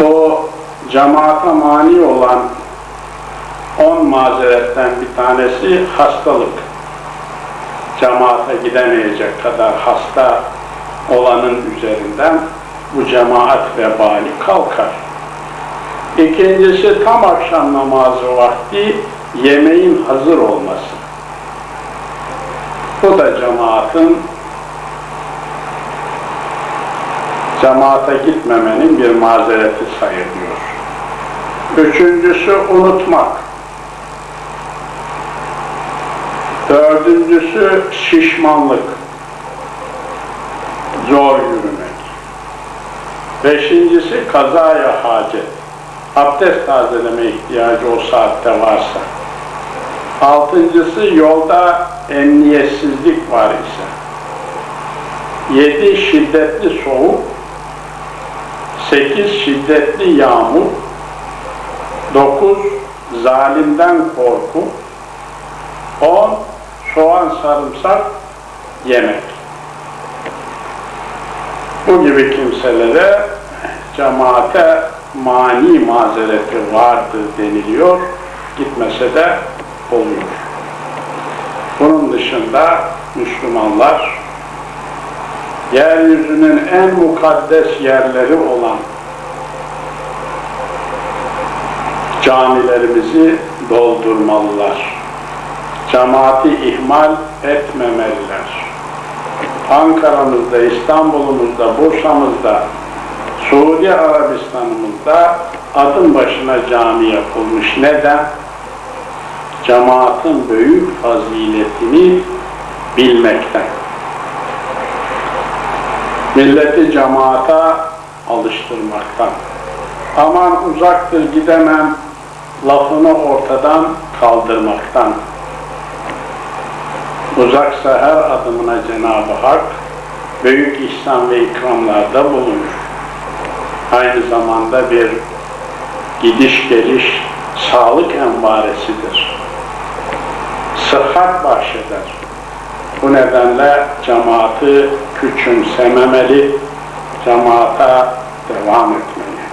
Bu cemaate mani olan on mazeretten bir tanesi hastalık. Cemaate gidemeyecek kadar hasta olanın üzerinden bu cemaat vebali kalkar. İkincisi tam akşam namazı vakti yemeğin hazır olması. Bu da cemaatin cemaate gitmemenin bir mazereti sayılıyor. Üçüncüsü unutmak. Dördüncüsü şişmanlık. Zor yürümek. Beşincisi kazaya hacet. Abdest tazeleme ihtiyacı o saatte varsa. Altıncısı yolda emniyetsizlik var ise. Yedi şiddetli soğuk. Sekiz şiddetli yağmur. Dokuz zalimden korku. On soğan sarımsak yemek. Bu gibi kimselere cemaate mani mazereti vardır deniliyor. Gitmese de oluyor. Bunun dışında Müslümanlar yeryüzünün en mukaddes yerleri olan camilerimizi doldurmalılar. Cemaati ihmal etmemeliler. Ankara'mızda, İstanbul'umuzda, Bursa'mızda, Suudi Arabistan'ımızda adım başına cami yapılmış. Neden? Cemaatin büyük faziletini bilmekten. Milleti cemaata alıştırmaktan. Aman uzaktır gidemem lafını ortadan kaldırmaktan. Uzaksa her adımına Cenab-ı Hak büyük ihsan ve ikramlarda bulunur. Aynı zamanda bir gidiş geliş sağlık embaresidir. Sıhhat bahşeder. Bu nedenle cemaati küçümsememeli, cemaata devam etmeli.